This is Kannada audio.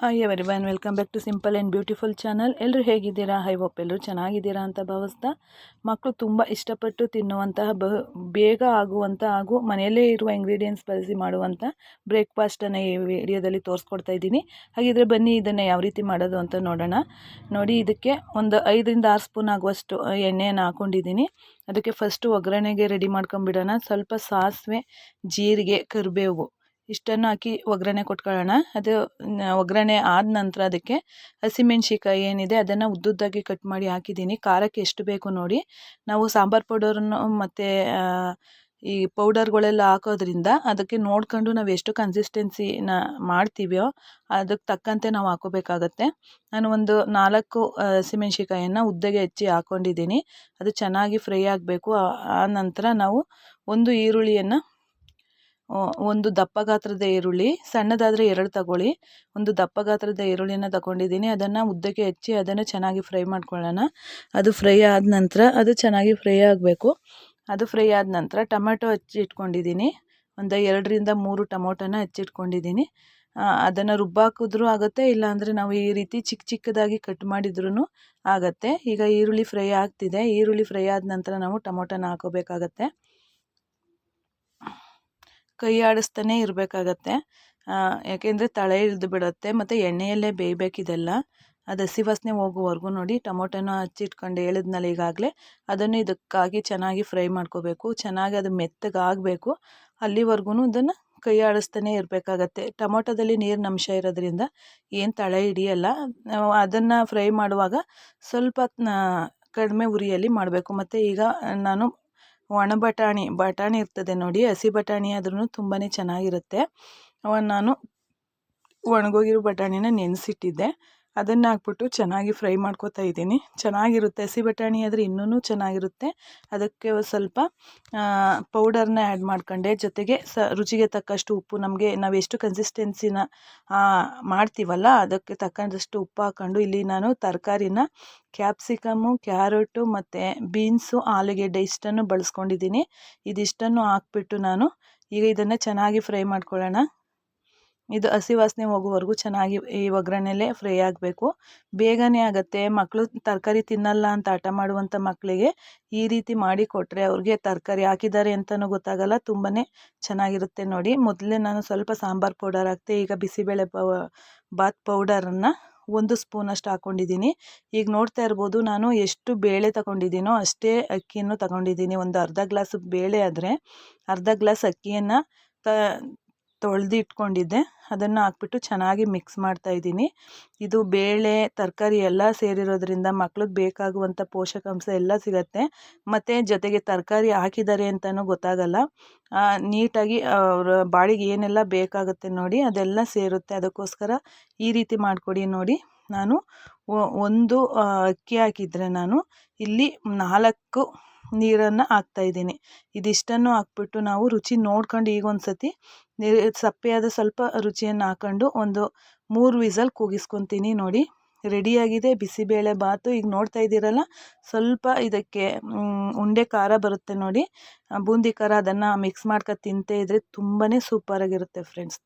Hi everyone welcome back to simple and beautiful channel ಎಲ್ಲರೂ ಹೇಗಿದ್ದೀರಾ? ಹೈ ಹೋಪ್ ಎಲ್ಲರೂ ಚೆನ್ನಾಗಿದ್ದೀರಾ ಅಂತ ಭಾವಿಸ್ತಾ ಮಕ್ಕಳು ತುಂಬ ಇಷ್ಟಪಟ್ಟು ತಿನ್ನುವಂತಹ ಬ, ಬೇಗ ಆಗುವಂಥ ಹಾಗೂ ಮನೆಯಲ್ಲೇ ಇರುವ ಇಂಗ್ರೀಡಿಯೆಂಟ್ಸ್ ಬಳಸಿ ಮಾಡುವಂಥ ಬ್ರೇಕ್ಫಾಸ್ಟನ್ನು ಈ ವಿಡಿಯೋದಲ್ಲಿ ತೋರಿಸ್ಕೊಡ್ತಾ ಇದ್ದೀನಿ. ಹಾಗಿದ್ರೆ ಬನ್ನಿ ಇದನ್ನು ಯಾವ ರೀತಿ ಮಾಡೋದು ಅಂತ ನೋಡೋಣ. ನೋಡಿ, ಇದಕ್ಕೆ ಒಂದು ಐದರಿಂದ ಆರು ಸ್ಪೂನ್ ಆಗುವಷ್ಟು ಎಣ್ಣೆಯನ್ನು ಹಾಕ್ಕೊಂಡಿದ್ದೀನಿ ಅದಕ್ಕೆ ಫಸ್ಟು ಒಗ್ಗರಣೆಗೆ ರೆಡಿ ಮಾಡ್ಕೊಂಬಿಡೋಣ ಸ್ವಲ್ಪ ಸಾಸಿವೆ, ಜೀರಿಗೆ, ಕರಿಬೇವು. ಇಷ್ಟನ್ನು ಹಾಕಿ ಒಗ್ಗರಣೆ ಕೊಟ್ಕೊಳ್ಳೋಣ. ಅದು ಒಗ್ಗರಣೆ ಆದ ನಂತರ ಅದಕ್ಕೆ ಹಸಿಮೆಣ್ಸಿಕಾಯಿ ಏನಿದೆ ಅದನ್ನು ಉದ್ದುದ್ದಾಗಿ ಕಟ್ ಮಾಡಿ ಹಾಕಿದ್ದೀನಿ. ಖಾರಕ್ಕೆ ಎಷ್ಟು ಬೇಕು ನೋಡಿ. ನಾವು ಸಾಂಬಾರು ಪೌಡರನ್ನು ಮತ್ತು ಈ ಪೌಡರ್ಗಳೆಲ್ಲ ಹಾಕೋದ್ರಿಂದ ಅದಕ್ಕೆ ನೋಡ್ಕೊಂಡು ನಾವು ಎಷ್ಟು ಕನ್ಸಿಸ್ಟೆನ್ಸಿನ ಮಾಡ್ತೀವೋ ಅದಕ್ಕೆ ತಕ್ಕಂತೆ ನಾವು ಹಾಕೋಬೇಕಾಗತ್ತೆ. ನಾನು ಒಂದು ನಾಲ್ಕು ಹಸಿಮೆಣ್ಸಿಕಾಯನ್ನು ಉದ್ದಗೆ ಹೆಚ್ಚಿ ಹಾಕ್ಕೊಂಡಿದ್ದೀನಿ ಅದು ಚೆನ್ನಾಗಿ ಫ್ರೈ ಆಗಬೇಕು. ಆ ನಂತರ ನಾವು ಒಂದು ಈರುಳ್ಳಿಯನ್ನು ಒಂದು ದಪ್ಪ ಗಾತ್ರದ ಈರುಳ್ಳಿ, ಸಣ್ಣದಾದರೆ ಎರಡು ತಗೊಳ್ಳಿ. ಒಂದು ದಪ್ಪ ಗಾತ್ರದ ಈರುಳ್ಳಿನ ತಗೊಂಡಿದ್ದೀನಿ. ಅದನ್ನು ಉದ್ದಕ್ಕೆ ಹೆಚ್ಚಿ ಅದನ್ನು ಚೆನ್ನಾಗಿ ಫ್ರೈ ಮಾಡ್ಕೊಳ್ಳೋಣ. ಅದು ಫ್ರೈ ಆದ ನಂತರ ಅದು ಚೆನ್ನಾಗಿ ಫ್ರೈ ಆಗಬೇಕು. ಅದು ಫ್ರೈ ಆದ ನಂತರ ಟೊಮೆಟೊ ಹೆಚ್ಚಿ ಇಟ್ಕೊಂಡಿದ್ದೀನಿ ಒಂದು ಎರಡರಿಂದ ಮೂರು ಟೊಮೊಟೊನ ಹೆಚ್ಚಿಟ್ಕೊಂಡಿದ್ದೀನಿ. ಅದನ್ನು ರುಬ್ಬಾಕಿದ್ರೂ ಆಗುತ್ತೆ, ಇಲ್ಲಾಂದರೆ ನಾವು ಈ ರೀತಿ ಚಿಕ್ಕ ಚಿಕ್ಕದಾಗಿ ಕಟ್ ಮಾಡಿದ್ರೂ ಆಗುತ್ತೆ. ಈಗ ಈರುಳ್ಳಿ ಫ್ರೈ ಆಗ್ತಿದೆ. ಈರುಳ್ಳಿ ಫ್ರೈ ಆದ ನಂತರ ನಾವು ಟೊಮೊಟೊನ ಹಾಕೋಬೇಕಾಗತ್ತೆ. ಕೈ ಇರಬೇಕಾಗತ್ತೆ. ಯಾಕೆಂದರೆ ತಳೆ ಇಳಿದು ಬಿಡುತ್ತೆ, ಮತ್ತು ಎಣ್ಣೆಯಲ್ಲೇ ಬೇಯಬೇಕಿದೆಲ್ಲ. ಅದು ಹಸಿ ವಾಸನೆ ಹೋಗುವವರೆಗೂ ನೋಡಿ, ಟೊಮೊಟೊನ ಹಚ್ಚಿಟ್ಕೊಂಡು ಹೇಳಿದ್ನಲ್ಲ ಈಗಾಗಲೇ, ಅದನ್ನು ಇದಕ್ಕಾಗಿ ಚೆನ್ನಾಗಿ ಫ್ರೈ ಮಾಡ್ಕೋಬೇಕು. ಚೆನ್ನಾಗಿ ಅದು ಮೆತ್ತಗಾಗಬೇಕು. ಅಲ್ಲಿವರೆಗೂ ಇದನ್ನು ಕೈ ಆಡಿಸ್ತಾನೆ ಇರಬೇಕಾಗತ್ತೆ. ಟೊಮೊಟೊದಲ್ಲಿ ನೀರಿನ ಅಂಶ ಇರೋದ್ರಿಂದ ಏನು ತಳ ಹಿಡಿಯಲ್ಲ, ಅದನ್ನು ಫ್ರೈ ಮಾಡುವಾಗ ಸ್ವಲ್ಪ ಕಡಿಮೆ ಉರಿಯಲ್ಲಿ ಮಾಡಬೇಕು. ಮತ್ತು ಈಗ ನಾನು ಒಣ ಬಟಾಣಿ ಬಟಾಣಿ ಇರ್ತದೆ ನೋಡಿ ಹಸಿ ಬಟಾಣಿ ಆದ್ರೂ ತುಂಬಾ ಚೆನ್ನಾಗಿರುತ್ತೆ. ನಾನು ಒಣಗೋಗಿರೋ ಬಟಾಣಿನ ನೆನೆಸಿಟ್ಟಿದ್ದೆ. ಅದನ್ನು ಹಾಕ್ಬಿಟ್ಟು ಚೆನ್ನಾಗಿ ಫ್ರೈ ಮಾಡ್ಕೋತಾ ಇದ್ದೀನಿ. ಚೆನ್ನಾಗಿರುತ್ತೆ. ಹಸಿ ಬಟಾಣಿ ಆದರೆ ಇನ್ನೂ ಚೆನ್ನಾಗಿರುತ್ತೆ. ಅದಕ್ಕೆ ಸ್ವಲ್ಪ ಪೌಡರ್ನ ಆ್ಯಡ್ ಮಾಡ್ಕೊಂಡೆ. ಜೊತೆಗೆ ಸ, ರುಚಿಗೆ ತಕ್ಕಷ್ಟು ಉಪ್ಪು. ನಮಗೆ ನಾವು ಎಷ್ಟು ಕನ್ಸಿಸ್ಟೆನ್ಸಿನ ಮಾಡ್ತೀವಲ್ಲ, ಅದಕ್ಕೆ ತಕ್ಕಷ್ಟು ಉಪ್ಪು ಹಾಕ್ಕೊಂಡು ಇಲ್ಲಿ ನಾನು ತರಕಾರಿನ ಕ್ಯಾಪ್ಸಿಕಮ್ಮು ಕ್ಯಾರೆಟು ಮತ್ತು ಬೀನ್ಸು ಆಲೂಗೆಡ್ಡೆ ಇಷ್ಟನ್ನು ಬಳಸ್ಕೊಂಡಿದ್ದೀನಿ. ಇದಿಷ್ಟನ್ನು ಹಾಕ್ಬಿಟ್ಟು ನಾನು ಈಗ ಇದನ್ನು ಚೆನ್ನಾಗಿ ಫ್ರೈ ಮಾಡ್ಕೊಳ್ಳೋಣ. ಇದು ಹಸಿ ವಾಸನೆ ಹೋಗುವವರೆಗೂ ಚೆನ್ನಾಗಿ ಈ ಒಗ್ಗರಣೆಲೇ ಫ್ರೈ ಆಗಬೇಕು. ಬೇಗನೆ ಆಗುತ್ತೆ. ಮಕ್ಕಳು ತರಕಾರಿ ತಿನ್ನಲ್ಲ ಅಂತ ಹಠ ಮಾಡುವಂಥ ಮಕ್ಕಳಿಗೆ ಈ ರೀತಿ ಮಾಡಿ ಕೊಟ್ಟರೆ ಅವ್ರಿಗೆ ತರಕಾರಿ ಹಾಕಿದ್ದಾರೆ ಅಂತಲೂ ಗೊತ್ತಾಗಲ್ಲ. ತುಂಬಾ ಚೆನ್ನಾಗಿರುತ್ತೆ ನೋಡಿ. ಮೊದಲೇ ನಾನು ಸ್ವಲ್ಪ ಸಾಂಬಾರು ಪೌಡರ್ ಹಾಕ್ತೆ. ಈಗ ಬಿಸಿಬೇಳೆ ಬಾತ್ ಪೌಡರನ್ನು ಒಂದು ಸ್ಪೂನಷ್ಟು ಹಾಕ್ಕೊಂಡಿದ್ದೀನಿ ಈಗ ನೋಡ್ತಾ ಇರ್ಬೋದು ನಾನು ಎಷ್ಟು ಬೇಳೆ ತಗೊಂಡಿದ್ದೀನೋ ಅಷ್ಟೇ ಅಕ್ಕಿಯನ್ನು ತಗೊಂಡಿದ್ದೀನಿ. ಒಂದು ಅರ್ಧ ಗ್ಲಾಸ್ ಬೇಳೆ ಆದರೆ ಅರ್ಧ ಗ್ಲಾಸ್ ಅಕ್ಕಿಯನ್ನು ತ ತೊಳೆದು ಇಟ್ಕೊಂಡಿದ್ದೆ ಅದನ್ನು ಹಾಕ್ಬಿಟ್ಟು ಚೆನ್ನಾಗಿ ಮಿಕ್ಸ್ ಮಾಡ್ತಾ ಇದ್ದೀನಿ. ಇದು ಬೇಳೆ, ತರಕಾರಿ ಎಲ್ಲ ಸೇರಿರೋದ್ರಿಂದ ಮಕ್ಳಿಗೆ ಬೇಕಾಗುವಂಥ ಪೋಷಕಾಂಶ ಎಲ್ಲ ಸಿಗುತ್ತೆ. ಮತ್ತು ಜೊತೆಗೆ ತರಕಾರಿ ಹಾಕಿದ್ದಾರೆ ಅಂತಲೂ ಗೊತ್ತಾಗಲ್ಲ. ನೀಟಾಗಿ ಅವರ ಬಾಡಿಗೆ ಏನೆಲ್ಲ ಬೇಕಾಗುತ್ತೆ ನೋಡಿ, ಅದೆಲ್ಲ ಸೇರುತ್ತೆ. ಅದಕ್ಕೋಸ್ಕರ ಈ ರೀತಿ ಮಾಡಿಕೊಡಿ ನೋಡಿ. ನಾನು ಒಂದು ಅಕ್ಕಿ ಹಾಕಿದರೆ ನಾನು ಇಲ್ಲಿ ನಾಲ್ಕು ನೀರನ್ನು ಹಾಕ್ತಾಯಿದ್ದೀನಿ ಇದಿಷ್ಟನ್ನು ಹಾಕ್ಬಿಟ್ಟು ನಾವು ರುಚಿ ನೋಡ್ಕೊಂಡು ಈಗ ಒಂದು ಸತಿ ಸಪ್ಪೆಯಾದ ಸ್ವಲ್ಪ ರುಚಿಯನ್ನು ಹಾಕ್ಕೊಂಡು ಒಂದು ಮೂರು ವಿಸಲ್ ಕೂಗಿಸ್ಕೊತೀನಿ ನೋಡಿ. ರೆಡಿಯಾಗಿದೆ, ಬಿಸಿಬೇಳೆ ಬಾತು. ಈಗ ನೋಡ್ತಾ ಇದ್ದೀರಲ್ಲ, ಸ್ವಲ್ಪ ಇದಕ್ಕೆ ಉಂಡೆ ಖಾರ ಬರುತ್ತೆ ನೋಡಿ. ಬೂಂದಿ ಖಾರ ಅದನ್ನು ಮಿಕ್ಸ್ ಮಾಡ್ಕೊಂಡು ತಿಂತೇ ಇದ್ದರೆ ತುಂಬಾ ಸೂಪರಾಗಿರುತ್ತೆ ಫ್ರೆಂಡ್ಸ್